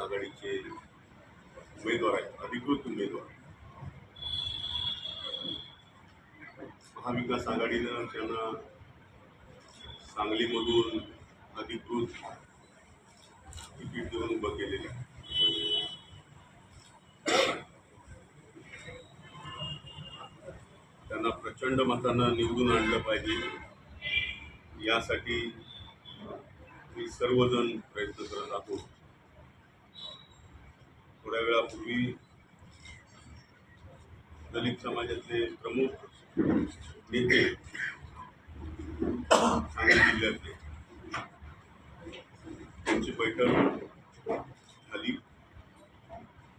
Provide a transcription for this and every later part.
आघाडीचे उमेदवार आहेत अधिकृत उमेदवार. महाविकास आघाडीनं त्यांना सांगलीमधून अधिकृत तिकीट देऊन उभं केलेलं आहे. त्यांना प्रचंड मतानं निवडून आणलं पाहिजे. यासाठी मी सर्वजण प्रयत्न करत आहोत थोड्या वेळापूर्वी दलित समाजातले प्रमुख नेते सांगली जिल्ह्यातले. त्यांची बैठक झाली.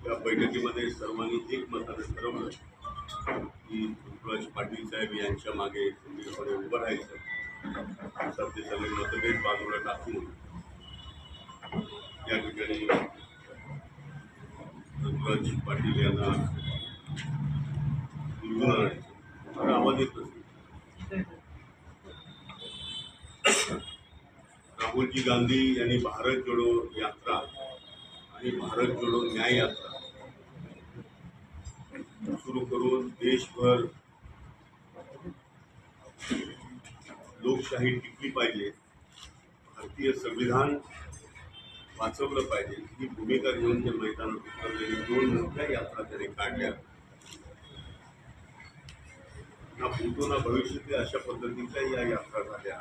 या बैठकीमध्ये सर्वांनी एक मताने ठरवलं की पृथ्वीराज पाटील साहेब यांच्या मागे खंबीरपणे उभं राहायचं. सध्या सगळे मतभेद बाजूला टाकून या ठिकाणी पृथ्वीराज पाटील यांना निवडून आणायचं. मला आवाज येत नसेल राहुलजी गांधी यांनी भारत जोडो यात्रा आणि भारत जोडो न्याय यात्रा सुरू करून देशभर लोकशाही टिकली पाहिजे भारतीय संविधान वाचवलं पाहिजे ही भूमिका घेऊन ते मैदानात उतरलेली दोन मोठ्या यात्रा त्याने काढल्या. ना भूतो ना भविष्यातील अशा पद्धतीच्या या यात्रा झाल्या.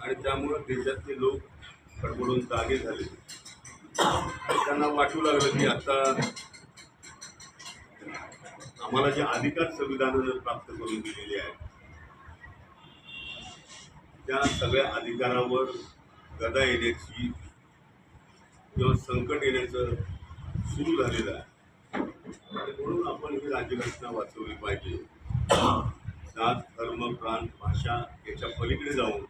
आणि त्यामुळं देशातले लोक खडबडून जागे झाले. त्यांना वाटू लागलं की आता आम्हाला जे अधिकार संविधानानं प्राप्त करून दिलेले आहेत त्या सगळ्या अधिकारावर गदा येण्याची किंवा संकट येण्याचं सुरू झालेलं आहे. आणि म्हणून आपण ही राज्यघटना वाचवली पाहिजे. जात धर्म प्रांत भाषा याच्या पलीकडे जाऊन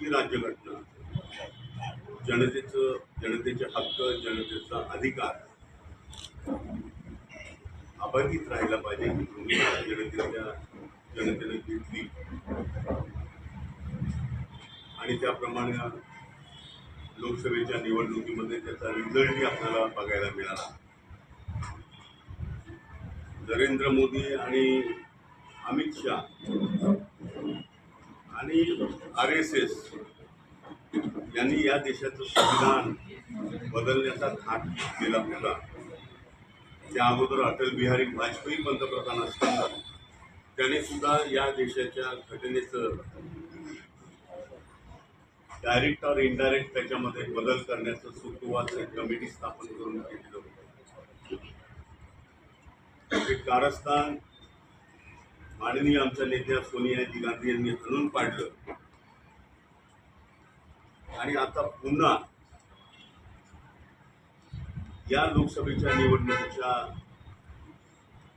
ही राज्यघटना जनतेचं जनतेचे हक्क जनतेचा अधिकार अबाधित राहायला पाहिजे ही भूमिका जनतेच्या जनतेने घेतली. आणि त्याप्रमाणे लोकसभेच्या निवडणुकीमध्ये त्याचा रिझल्टही आपल्याला बघायला मिळाला. नरेंद्र मोदी आणि अमित शहा आणि आर एस एस यांनी या देशाचं संविधान बदलण्याचा थाट केला होता. त्या अगोदर अटल बिहारी वाजपेयी पंतप्रधान असताना त्याने सुद्धा या देशाच्या घटनेचं डायरेक्ट और इनडायरेक्ट त्याच्यामध्ये बदल करण्याचं सुतोवाच कमिटी स्थापन करून केलेलं होतं. ते कारस्थान माननीय आमच्या नेत्या सोनियाजी गांधी यांनी हलून पाडलं. आणि आता पुन्हा या लोकसभेच्या निवडणुकीच्या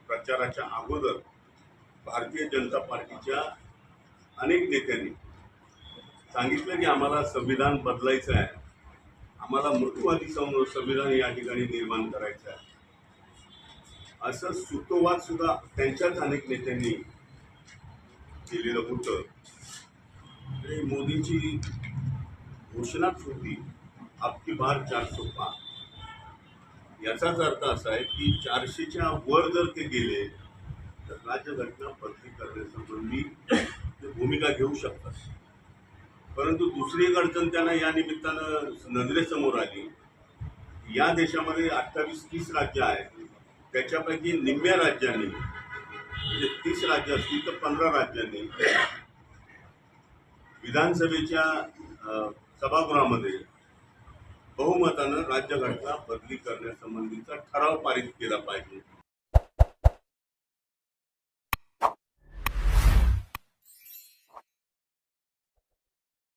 प्रचाराच्या अगोदर भारतीय जनता पार्टीच्या अनेक नेत्यांनी सांगितलं की आम्हाला संविधान बदलायचं आहे. आम्हाला मृत्यूवादी समोर संविधान या ठिकाणी निर्माण करायचं आहे. असं सुतोवाद सुद्धा त्यांच्याच अनेक नेत्यांनी केलेलं होतं. मोदीची मोदींची घोषणाच होती आपकी बार चारशे पाच याचाच अर्थ असा आहे की चारशेच्या वर जर ते गेले तर राज्यघटना बदली करण्यासंबंधी ते भूमिका घेऊ शकतात. परंतु दुसरी एक अडचण त्यांना या निमित्तानं नजरेसमोर आली. या देशामध्ये अठ्ठावीस तीस राज्य आहेत. त्याच्यापैकी निम्म्या राज्यांनी म्हणजे तीस राज्य असतील तर पंधरा राज्यांनी विधानसभेच्या सभागृहामध्ये बहुमतानं राज्यघटना बदली करण्यासंबंधीचा ठराव पारित केला पाहिजे.